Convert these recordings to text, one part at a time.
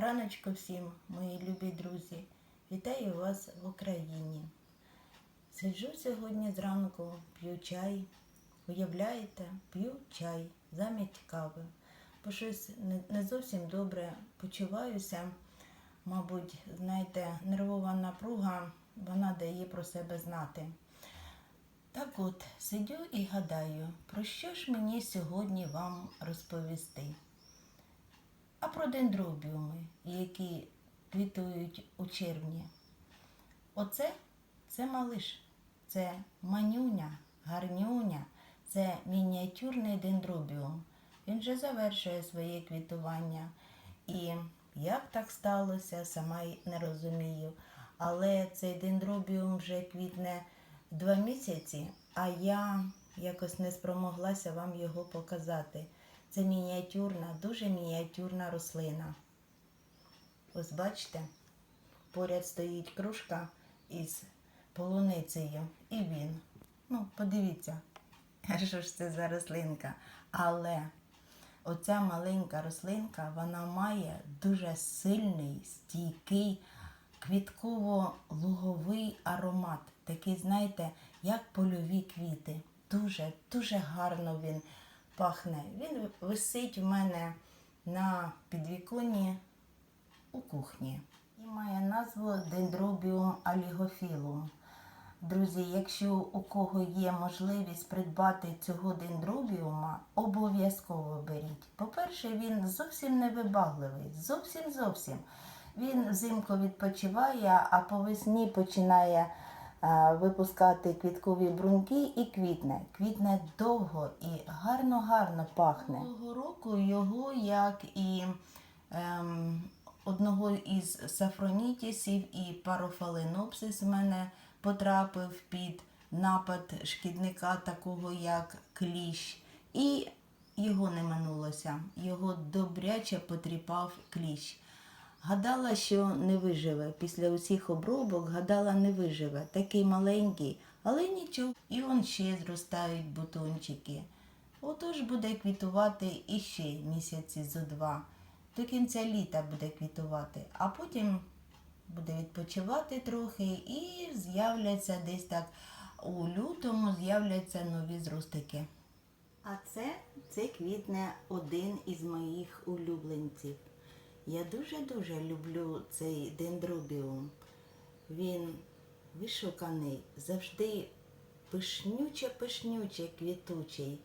Раночко всім, мої любі друзі. Вітаю вас в Україні. Сиджу сьогодні зранку, п'ю чай. Уявляєте, п'ю чай замість кави. Бо щось не зовсім добре почуваюся. Мабуть, знаєте, нервова напруга, вона дає про себе знати. Так от, сидю і гадаю, про що ж мені сьогодні вам розповісти? А про дендробіуми, які квітують у червні. Оце це малиш, це манюня, гарнюня, це мініатюрний дендробіум. Він вже завершує своє квітування. І як так сталося, сама не розумію. Але цей дендробіум вже квітне два місяці, а я якось не спромоглася вам його показати. Це мініатюрна, дуже мініатюрна рослина. Ось бачите, поряд стоїть кружка із полуницею. І він. Ну, подивіться, що ж це за рослинка. Але оця маленька рослинка, вона має дуже сильний, стійкий квітково-луговий аромат. Такий, знаєте, як польові квіти. Дуже, дуже гарно він пахне. Він висить в мене на підвіконні у кухні. І має назву Dendrobium alligophyllum. Друзі, якщо у кого є можливість придбати цього дендробіума, обов'язково беріть. По-перше, він зовсім не вибагливий, зовсім зовсім. Він взимку відпочиває, а по весні починає випускати квіткові бруньки і квітне. Квітне довго і гарно-гарно пахне. Цього року його, як і ем, одного із сафронітісів і парофаленопсис в мене потрапив під напад шкідника, такого як кліщ. І його не минулося. Його добряче потріпав кліщ. Гадала, що не виживе. Після усіх обробок гадала, не виживе. Такий маленький, але нічого. І он ще зростають бутончики. Отож буде квітувати іще місяці зо два. До кінця літа буде квітувати, а потім буде відпочивати трохи і з'являться десь так у лютому з'являться нові зростики. А це, це квітне один із моїх улюбленців. Я дуже-дуже люблю цей дендробіум. Він вишуканий, завжди пишнюче-пишнюче квітучий.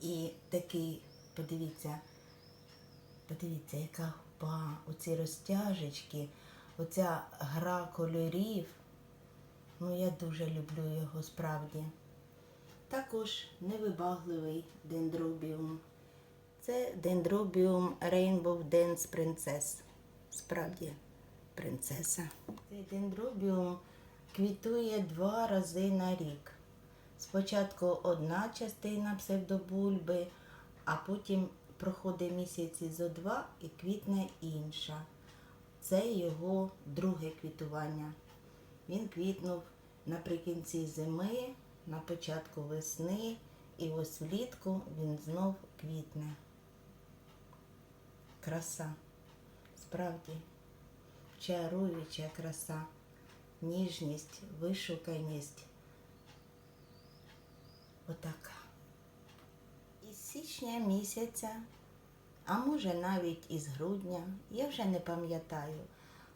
І такий, подивіться, подивіться, яка губа, оці розтяжечки, оця гра кольорів. Ну, я дуже люблю його справді. Також невибагливий дендробіум. Це дендробіум Rainbow Dance Princess. Справді принцеса. Цей дендробіум квітує два рази на рік. Спочатку одна частина псевдобульби, а потім проходить місяці зо два і квітне інша. Це його друге квітування. Він квітнув наприкінці зими, на початку весни, і ось влітку він знов квітне. Краса. Справді, чаруюча краса, ніжність, вишуканість. Отака. Із січня місяця, а може навіть із грудня, я вже не пам'ятаю,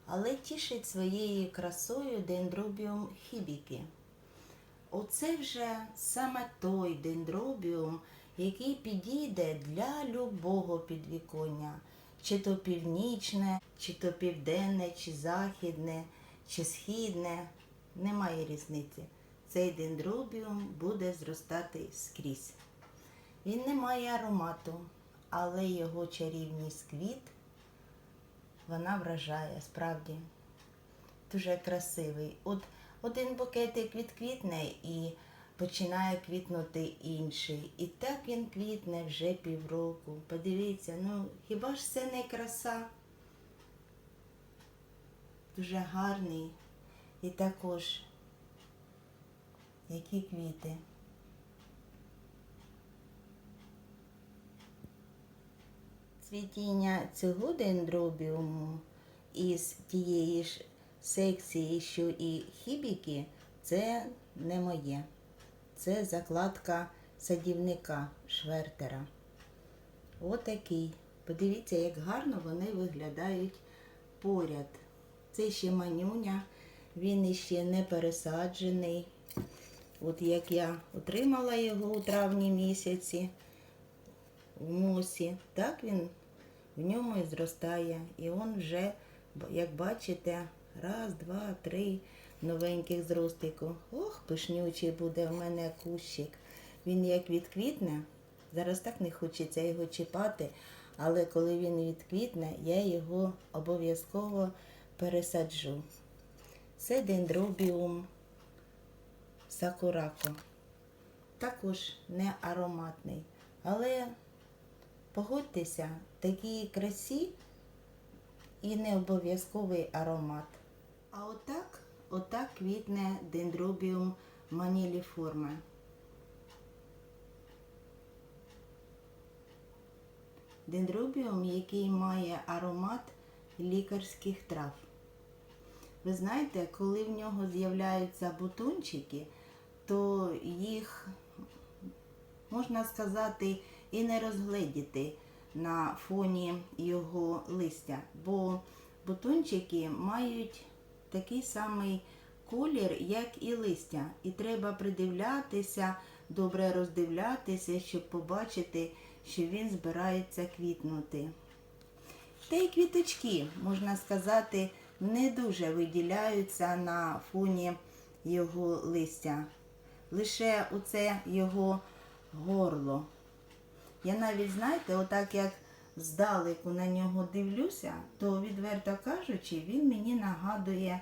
але тішить своєю красою дендробіум хібіки. Оце вже саме той дендробіум, який підійде для любого підвіконня, чи то північне, чи то південне, чи західне, чи східне. Немає різниці. Цей дендробіум буде зростати скрізь. Він не має аромату, але його чарівність квіт вона вражає справді. Дуже красивий. От один букетик відквітне і починає квітнути інший. І так він квітне вже півроку. Подивіться, ну хіба ж це не краса? Дуже гарний. І також які квіти. Цвітіння цього дендробіуму із тієї ж секції, що і хібіки, це не моє. Це закладка садівника Швертера. Отакий. Подивіться, як гарно вони виглядають поряд. Це ще манюня, він іще не пересаджений. От як я отримала його у травні місяці в мосі, так він в ньому і зростає. І він вже, як бачите, раз, два, три новеньких зростику. Ох, пишнючий буде в мене кущик. Він як відквітне, зараз так не хочеться його чіпати, але коли він відквітне, я його обов'язково пересаджу. Це дендробіум сакурако. Також не ароматний. Але погодьтеся, такій красі і не обов'язковий аромат. А отак, отак квітне дендробіум маніліформе. Дендробіум, який має аромат лікарських трав. Ви знаєте, коли в нього з'являються бутончики, то їх, можна сказати, і не розгледіти на фоні його листя, бо бутончики мають такий самий колір, як і листя. І треба придивлятися, добре роздивлятися, щоб побачити, що він збирається квітнути. Та й квіточки, можна сказати, не дуже виділяються на фоні його листя. Лише оце його горло. Я навіть, знаєте, отак як здалеку на нього дивлюся, то, відверто кажучи, він мені нагадує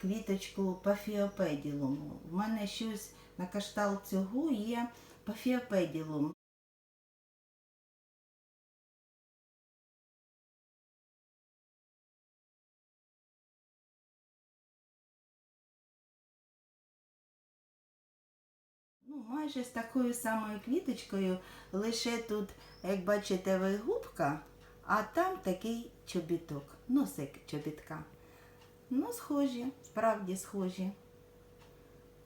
квіточку пафіопеділуму. В мене щось на кшталт цього є пафіопеділум. Майже з такою самою квіточкою, лише тут, як бачите, ви губка, а там такий чобіток, носик чобітка. Ну, схожі, справді схожі.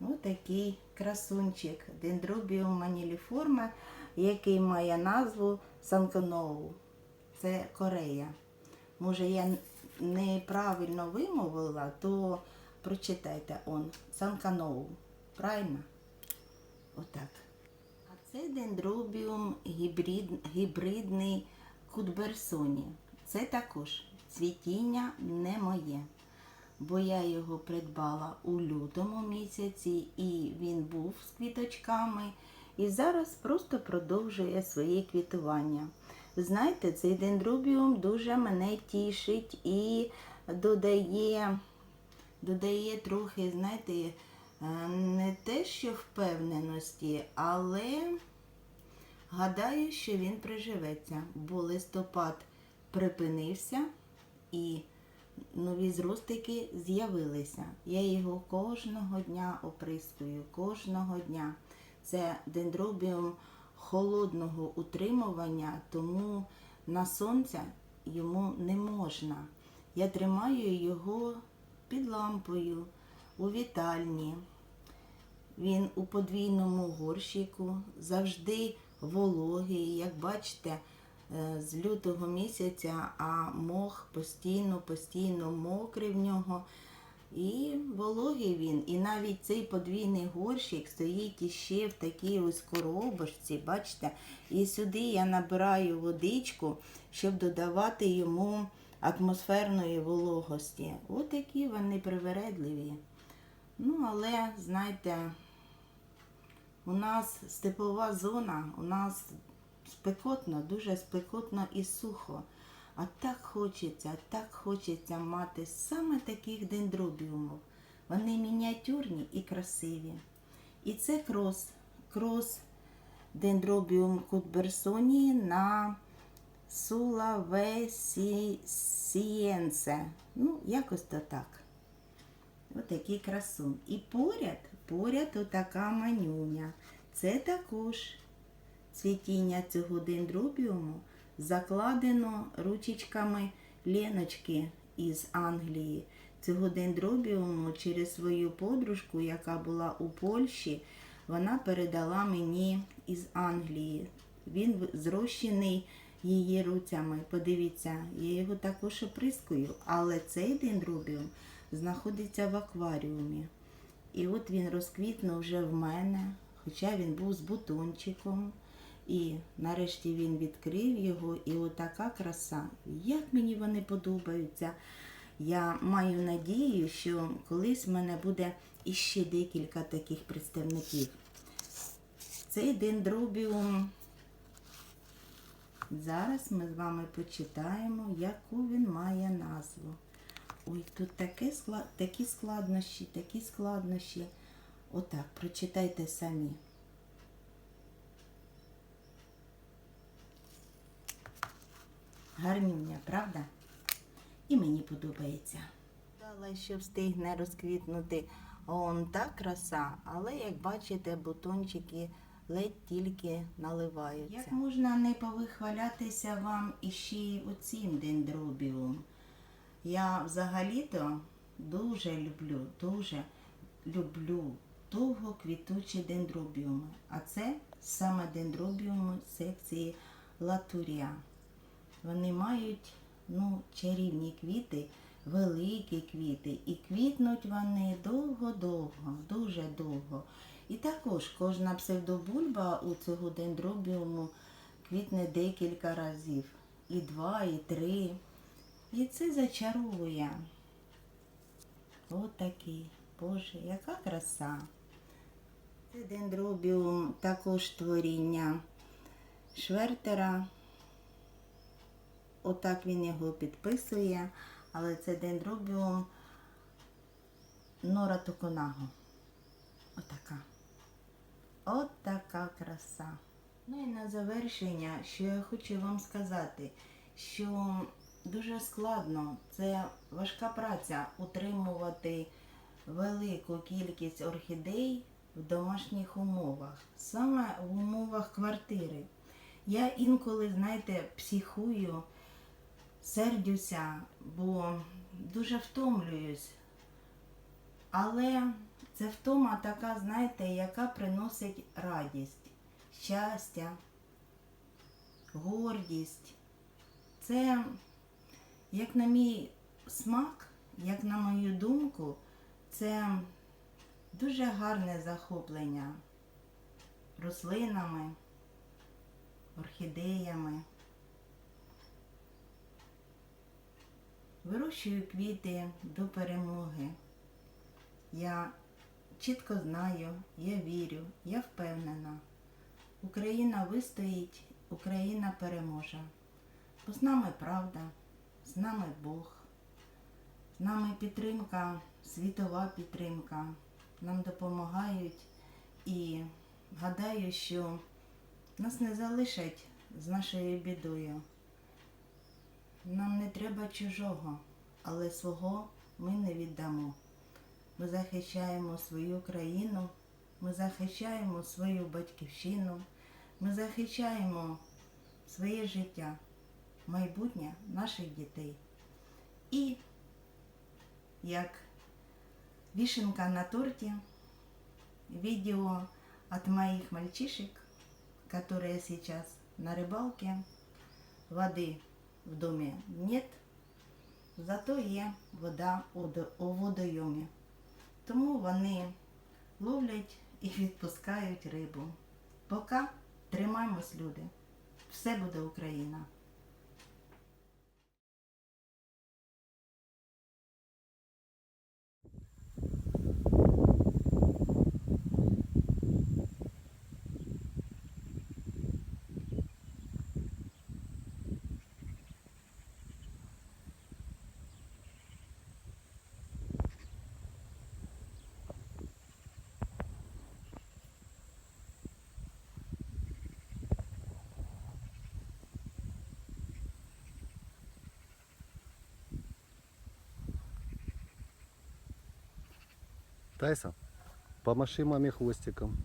Ось такий красунчик дендробіум маніліформе, який має назву Санконоу. Це Корея. Може, я неправильно вимовила, то прочитайте он Санканоу. Правильно? Отак. А це дендробіум гібрид, гібридний кутберсоні. Це також цвітіння не моє. Бо я його придбала у лютому місяці, і він був з квіточками. І зараз просто продовжує своє квітування. Знаєте, цей дендробіум дуже мене тішить і додає, додає трохи, знаєте, не те, що впевненості, але гадаю, що він приживеться, бо листопад припинився і нові зростики з'явилися. Я його кожного дня оприскую, кожного дня. Це дендробіум холодного утримування, тому на сонце йому не можна. Я тримаю його під лампою у вітальні. Він у подвійному горщику, завжди вологий. Як бачите, е, з лютого місяця, а мох постійно, постійно мокрий в нього. І вологий він. І навіть цей подвійний горщик стоїть іще в такій ось коробочці, бачите? І сюди я набираю водичку, щоб додавати йому атмосферної вологості. Ось такі вони привередливі. Ну, але, знаєте, у нас степова зона, у нас спекотно, дуже спекотно і сухо. А так хочеться, так хочеться мати саме таких дендробіумів. Вони мініатюрні і красиві. І це крос. Крос дендробіум кутберсонії на Сулавесієнце. Ну, якось то так. Отакий красун. І поряд, поряд отака манюня. Це також цвітіння цього дендробіуму закладено ручечками Леночки із Англії. Цього дендробіуму через свою подружку, яка була у Польщі, вона передала мені із Англії. Він зрощений її руцями. Подивіться, я його також оприскую, але цей дендробіум знаходиться в акваріумі. І от він розквітнув вже в мене, хоча він був з бутончиком. І нарешті він відкрив його, і отака краса. Як мені вони подобаються. Я маю надію, що колись в мене буде іще декілька таких представників. Цей дендробіум. Зараз ми з вами почитаємо, яку він має назву. Ой, тут таке, склад- такі складнощі, такі складнощі. Отак, прочитайте самі. Гарнюня, правда? І мені подобається. Дала, що встигне розквітнути он та краса, але як бачите, бутончики ледь тільки наливаються. Як можна не повихвалятися вам іще й оцім дендробіум? Я взагалі-то дуже люблю, дуже люблю довго квітучі дендробіуми. А це саме дендробіуми секції Латурія. Вони мають ну, чарівні квіти, великі квіти, і квітнуть вони довго-довго, дуже довго. І також кожна псевдобульба у цього дендробіуму квітне декілька разів. І два, і три. І це зачаровує. От такий. Боже, яка краса. Це дендробіум також творіння Швертера. Отак він його підписує, але це дендробіум Нора Токонаго. Отака. От така краса. Ну і на завершення, що я хочу вам сказати, що дуже складно, це важка праця утримувати велику кількість орхідей в домашніх умовах, саме в умовах квартири. Я інколи, знаєте, психую, сердюся, бо дуже втомлююсь. Але це втома така, знаєте, яка приносить радість, щастя, гордість. Це, як на мій смак, як на мою думку, це дуже гарне захоплення рослинами, орхідеями. Вирощую квіти до перемоги. Я чітко знаю, я вірю, я впевнена. Україна вистоїть, Україна переможе. Бо з нами правда, з нами Бог, з нами підтримка, світова підтримка. Нам допомагають і гадаю, що нас не залишать з нашою бідою. Нам не треба чужого, але свого ми не віддамо. Ми захищаємо свою країну, ми захищаємо свою батьківщину, ми захищаємо своє життя, майбутнє наших дітей. І як вишенка на торте, видео от моих мальчишек, которые сейчас на рыбалке. Воды в доме нет, зато є вода у до- у водойомі. Тому вони ловлять і відпускають рибу. Поки тримаємось, люди. Все буде Україна. Тайсон, помаши маме хвостиком.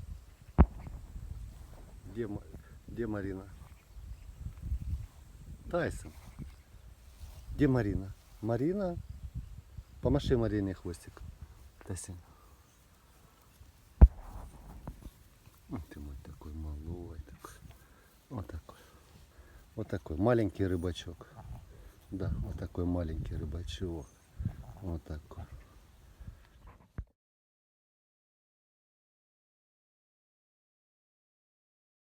Где, где Марина? Тайсон, где Марина? Марина? Помаши Марине хвостик. Тася. Ой, ты мой такой малой. Такой. Вот такой. Вот такой маленький рыбачок. Да, вот такой маленький рыбачок. Вот такой.